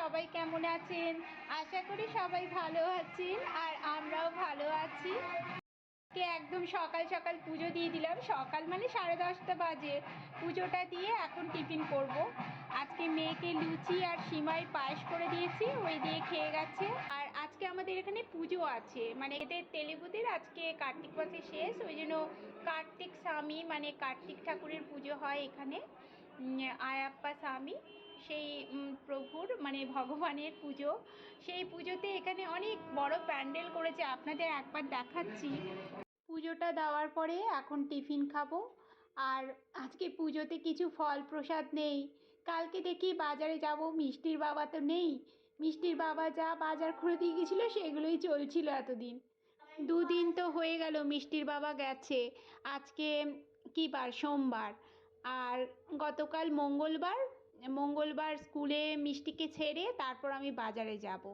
সবাই কেমন আছেন? আশা করি সবাই ভালো আছেন আর আমরাও ভালো আছি। কে একদম সকাল সকাল পুজো দিয়ে দিলাম। সকাল মানে সাড়ে দশটা বাজে। পুজোটা দিয়ে এখন টিফিন করব। আজকে মেয়েকে লুচি আর সিমাই পায়েস করে দিয়েছি, ওই দিয়ে খেয়ে গেছে। আর আজকে আমাদের এখানে পুজো আছে। মানে এদের তেলেগুদের আজকে কার্তিক মাসে শেষ, ওই জন্য কার্তিক স্বামী মানে কার্তিক ঠাকুরের পুজো হয় এখানে। আয়াপ্পা স্বামী। সেই প্রভুর মানে ভগবানের পুজো। সেই পুজোতে এখানে অনেক বড় প্যান্ডেল করেছে, আপনাদের একবার দেখাচ্ছি। পুজোটা দেওয়ার পরে এখন টিফিন খাব। আর আজকে পুজোতে কিছু ফল প্রসাদ নেই। কালকে দেখি বাজারে যাব, মিষ্টির বাবা তো নেই। মিষ্টির বাবা যা বাজার করে দিয়ে গেছিল, সেগুলোই চলছিল এতদিন। দুদিন তো হয়ে গেল, মিষ্টির বাবা গেছে। আজকে কী বার? সোমবার। আর গতকাল মঙ্গলবার মঙ্গলবার স্কুলে মিষ্টিকে ছেড়ে তারপর আমি বাজারে যাব।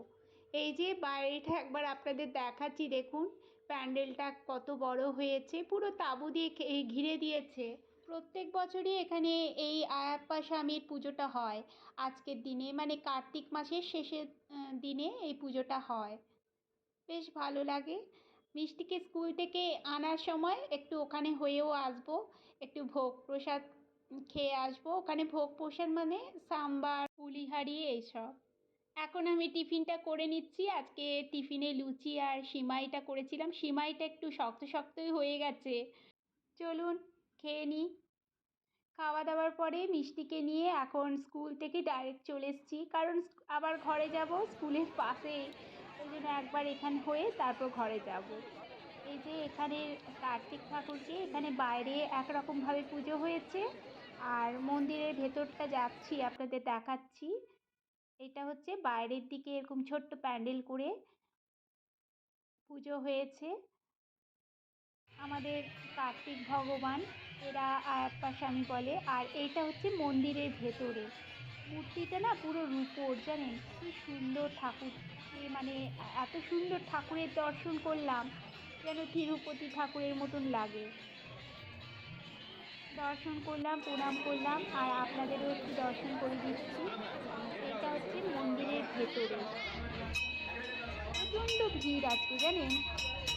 এই যে বাইরেটা একবার আপনাদের দেখাচ্ছি, দেখুন, প্যান্ডেলটা কত বড় হয়েছে, পুরো তাঁবু দিয়ে ঘিরে দিয়েছে। প্রত্যেক বছরই এখানে এই আয়াপ্পা স্বামীর পুজোটা হয়। আজকের দিনে মানে কার্তিক মাসের শেষের দিনে এই পুজোটা হয়। বেশ ভালো লাগে। মিষ্টিকে স্কুল থেকে আনার সময় একটু ওখানে হয়েও আসব, একটু ভোগ প্রসাদ খেয়ে আসব। ওখানে ভোগ প্রসাদ মানে সাম্বার, পুলিহারি এইসব। এখন আমি টিফিনটা করে নিচ্ছি। আজকে টিফিনে লুচি আর সিমাইটা করেছিলাম। সিমাইটা একটু শক্ত শক্তই হয়ে গেছে। চলুন, খেয়ে নিই খাওয়া দাওয়ার পরে মিষ্টিকে নিয়ে এখন স্কুল থেকে ডাইরেক্ট চলে এসেছি। কারণ আবার ঘরে যাব স্কুলের পাশে। ওই জন্য একবার এখানে হয়ে তারপর ঘরে যাব। এই যে এখানে কার্তিক ঠাকুরকে এখানে বাইরে একরকমভাবে পুজো হয়েছে। আর মন্দিরের ভেতরটা যাচ্ছি, আপনাদের দেখাচ্ছি। এটা হচ্ছে বাইরের দিকে এরকম ছোট্ট প্যান্ডেল করে পুজো হয়েছে। আমাদের কার্তিক ভগবান, এরা আয়াপ্পা স্বামী বলে। আর এইটা হচ্ছে মন্দিরের ভেতরে। মূর্তিটা না পুরো রূপোর, জানেন? কি সুন্দর ঠাকুর। মানে এত সুন্দর ঠাকুরের দর্শন করলাম, যেন তিরুপতি ঠাকুরের মতন লাগে। দর্শন করলাম, প্রণাম করলাম আর আপনাদেরও একটু দর্শন করে দিচ্ছি। এটা হচ্ছে মন্দিরের ভেতরে। প্রচণ্ড ভিড় আজকে, জানেন?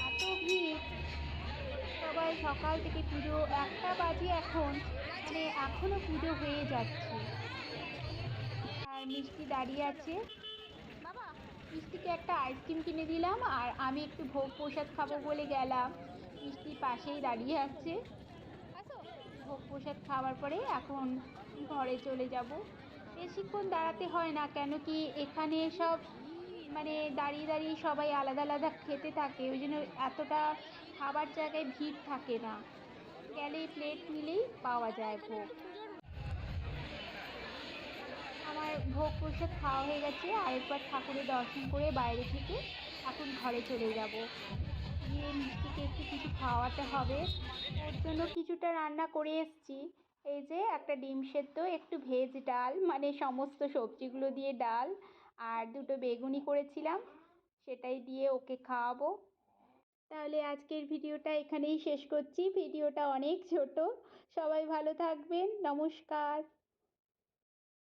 এত ভিড়। সবাই সকাল থেকে পুজো, একটা বাজে এখন মানে এখনও পুজো হয়ে যাচ্ছে। আর মিষ্টি দাঁড়িয়ে আছে। বাবা, মিষ্টিকে একটা আইসক্রিম কিনে দিলাম আর আমি একটু ভোগ প্রসাদ খাব বলে গেলাম। মিষ্টি পাশেই দাঁড়িয়ে আছে। ভোগ প্রসাদ খাওয়ার পরে এখন ঘরে চলে যাব। বেশিক্ষণ দাঁড়াতে হয় না, কেন কি এখানে সব মানে দাঁড়িয়ে দাঁড়িয়ে সবাই আলাদা আলাদা খেতে থাকে, ওই জন্য এতটা খাবার জায়গায় ভিড় থাকে না। গেলেই প্লেট নিলেই পাওয়া যায় ভোগ। আমার ভোগ প্রসাদ খাওয়া হয়ে গেছে, আরেকবার ঠাকুরের দর্শন করে বাইরে থেকে এখন ঘরে চলে যাব। গিয়ে মিষ্টিকে একটু কিছু খাওয়াতে হবে। ওর জন্য কিছুটা রান্না করে এসেছি। এই যে একটা ডিম সেদ্ধ, একটু ভেজ ডাল মানে সমস্ত সবজিগুলো দিয়ে ডাল আর দুটো বেগুনি করেছিলাম। সেটাই দিয়ে ওকে খাওয়াবো। তাহলে আজকের ভিডিওটা এখানেই শেষ করছি। ভিডিওটা অনেক ছোট। সবাই ভালো থাকবেন। নমস্কার।